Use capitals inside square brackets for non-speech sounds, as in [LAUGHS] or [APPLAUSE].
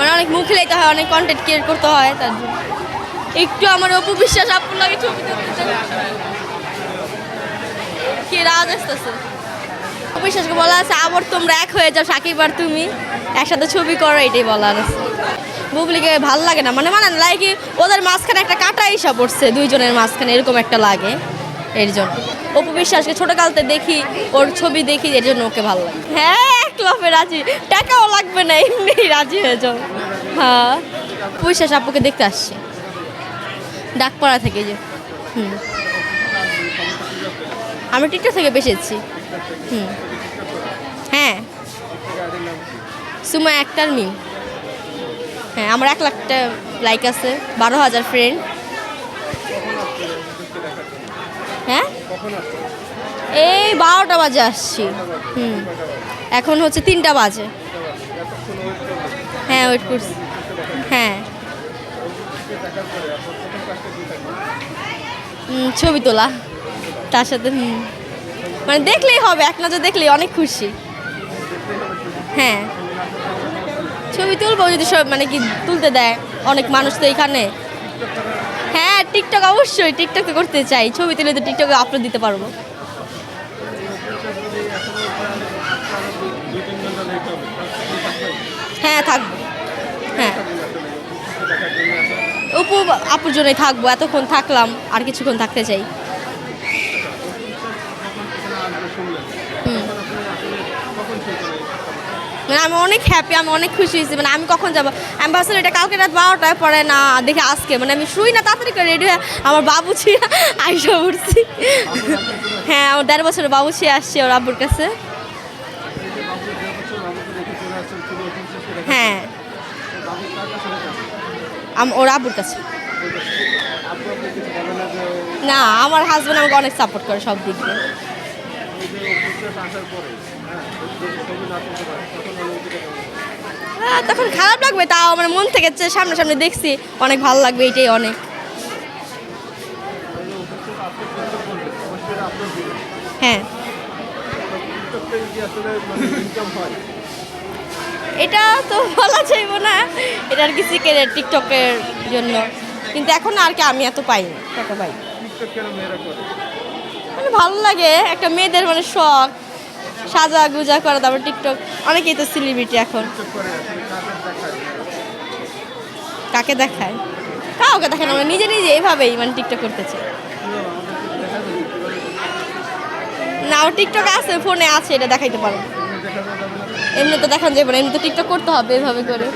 মানে অনেক মুখ লেতে হয়, অনেক কন্টেন্ট ক্রিয়েট করতে হয়, তার জন্য। একটু আমার অপু বিশ্বাস আপুর লাগে ছবি। কি রাজ আসতেছে। অপু বিশ্বাসকে বলা আছে, আবার তোমরা এক হয়ে যাও, সাকিব আর তুমি একসাথে ছবি করো, এটাই বলার আছে। বুবলিকে ভালো লাগে না মানে মানে লাগে ওদের মাঝখানে একটা কাটা হিসাব পড়ছে, দুইজনের মাঝখানে, এরকম একটা লাগে এর জন্য। অপু বিশ্বাসকে ছোট কালতে দেখি, ওর ছবি দেখি, এর জন্য ওকে ভালো লাগে। হ্যাঁ এক লফে রাজি। টাকাও লাগবে না, এমনি রাজি হয়ে যাও। হ্যাঁ বিশ্বাস আপুকে দেখতে আসছে। ডাকপাড়া থেকে যে, হুম। আমি টিকটক থেকে বেসেছি। হুম। হ্যাঁ। সুমা একটার মিম। হ্যাঁ আমার এক লাখটা লাইক আছে, বারো হাজার ফ্রেন্ড হ্যাঁ? এই বারোটা বাজে আসছি। হুম। এখন হচ্ছে তিনটা বাজে। হ্যাঁ ওয়েট করছি। হ্যাঁ। ছবি তোলা। তার সাথে মানে দেখলেই হবে, এক নজর দেখলেই অনেক খুশি। হ্যাঁ। ছবি তুলবো যদি সব মানে কি তুলতে দেয় অনেক মানুষ তো এখানে। হ্যাঁ টিকটক অবশ্যই টিকটক তো করতে চাই। ছবি তুলে তো টিকটকে আপলোড দিতে পারব। হ্যাঁ থাকব হ্যাঁ উপু আপুর জন্যই থাকব, এতক্ষণ থাকলাম, আর কিছুক্ষণ থাকতে চাই। মানে আমি অনেক হ্যাপি আমি অনেক খুশি হয়েছি মানে আমি কখন যাব? আমি ভাবছিলাম এটা কালকে রাত বারোটায় পরে না, দেখে আজকে মানে আমি শুই না, তাড়াতাড়ি করে রেডি হয়ে আমার বাবু আইসা উঠছি হ্যাঁ আমার দেড় বছরের বাবু ছিয়া আসছে ওর আব্বুর কাছে। হ্যাঁ। ওর আব্বুর কাছে। না, আমার হাজব্যান্ড আমাকে অনেক সাপোর্ট করে সব দিক দিয়ে। হ্যাঁ তখন খারাপ লাগবে, তাও মানে মন থেকে সামনে সামনে দেখছি, অনেক ভালো লাগবে, এটাই অনেক। হ্যাঁ। এটা তো [LAUGHS] বলা যাইব না। এটা আর কি সিকের টিকটকের জন্য। কিন্তু এখন আর কি আমি এত পাই না টাকা পাই। মানে ভালো লাগে একটা মেয়েদের মানে শখ। সাজা গুজা করা তারপর টিকটক অনেকেই তো সেলিব্রিটি এখন। কাকে দেখায়? কাউকে দেখায় না আমরা নিজে নিজে এভাবেই মানে টিকটক করতে চাই না ও টিকটক আছে ফোনে আছে এটা দেখাইতে পারো। এমনি তো দেখানো যাবে না এমনি তো টিকটক করতে হবে এভাবে করে।